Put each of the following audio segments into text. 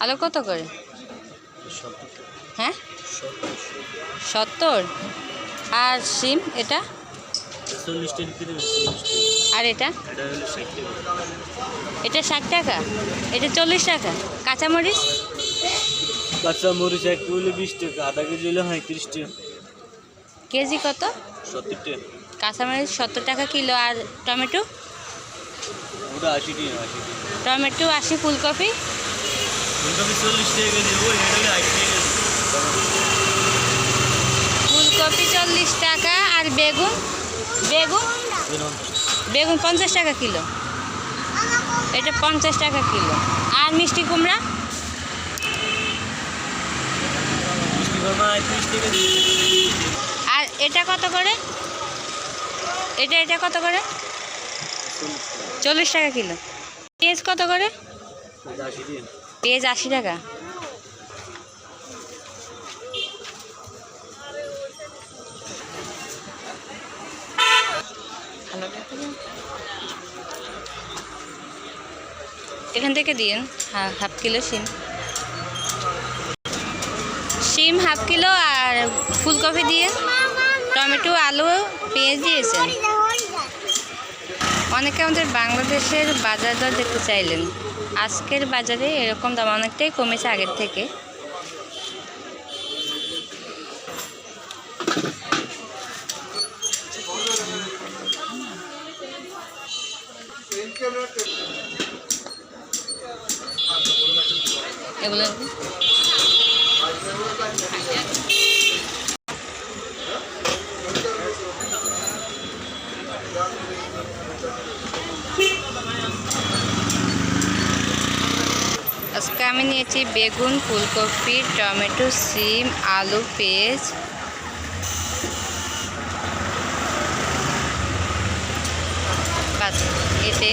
আলু কত করে? হ্যাঁ? সত্তর? আর সিম এটা? আর এটা? এটা ষাট টাকা? এটা চল্লিশ টাকা? কাঁচামরিচ? কাঁচা মরিচ এক কিলো বিশ টাকা আধা কেজি হলো পঁয়ত্রিশ টাকা। কেজি কত? সত্তর টাকা। কাঁচামরিচ সত্তর টাকা কিলো আর টমেটো? ওটা আশি টাকা আশি টমেটো আশি ফুলকপি? ফুলকপি চল্লিশ টাকা কেজি ওই এটা আশি টাকা ফুলকপি চল্লিশ টাকা আর বেগুন? বেগুন? বেগুন পঞ্চাশ টাকা কিলো। এটা পঞ্চাশ টাকা কিলো। আর মিষ্টি কুমড়া মিষ্টি কর্মা আটত্রিশ টাকা আর এটা কত করে? এটা এটা কত করে? চল্লিশ টাকা কিলো। পেঁয়াজ কত করে? পেঁয়াজ আশি টাকা। এখান থেকে দিন হাফ কিলো সিম সিম হাফ কিলো আর ফুলকপি দিয়ে টমেটো, আলু, পেঁয়াজ দিয়েছেন। অনেকে আমাদের বাংলাদেশের বাজার দর দেখতে চাইলেন। আজকের বাজারে এরকম দাম অনেকটাই কমেছে আগের থেকে। এগুলো আমি নিয়েছি বেগুন, ফুলকপি, টমেটো, সিম, আলু, পেঁয়াজ। এতে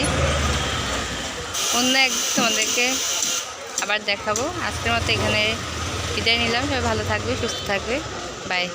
অন্য এক তোমাদেরকে আবার দেখাবো। আজকের মতো এখানে বিদায় নিলাম। সবাই ভালো থাকবে, সুস্থ থাকবে। বাই।